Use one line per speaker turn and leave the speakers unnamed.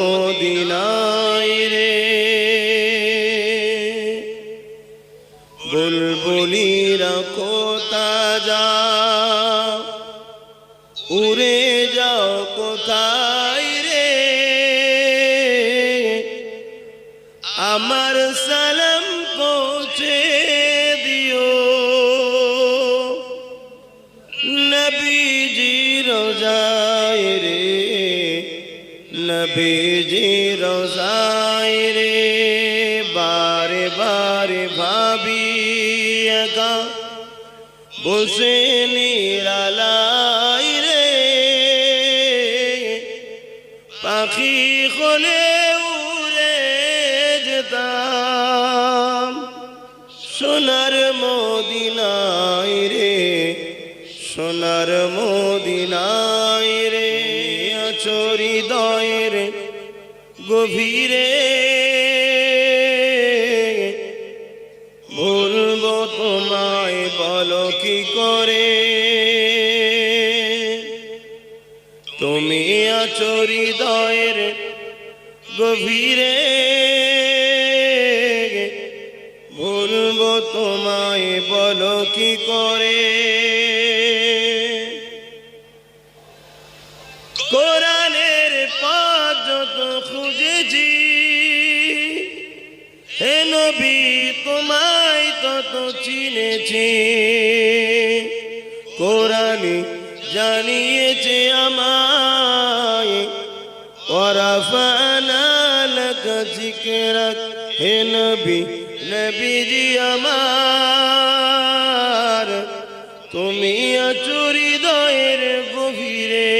মদিনায় রে। বুলবুলিরা কোথা যা উড়ে যাও কোথায় রে? আমার সালাম পৌঁছে দিও। নবীজি রোজায় রে নবীজি রোজায় রে, বারে বারে ভাবি একা বসে নিরালাই রে, পাখি খোলে উড়ে যেতাম। সোনার মদিনায় রে, সোনার মদিনায় রে চরি দয়ের গভীরে বলব, তোমায় বলো কি করে? তুমি আচরি দয়ের গভীরে। বলব, তোমায় বলো কি করে? যত খুঁজেছি। হে নবী, তোমায় তত চিনেছি। কোরআনে জানিয়েছে আমায় ওরাফানা নবীজি আমার, তুমি আচুরি দয়ের গভীরে।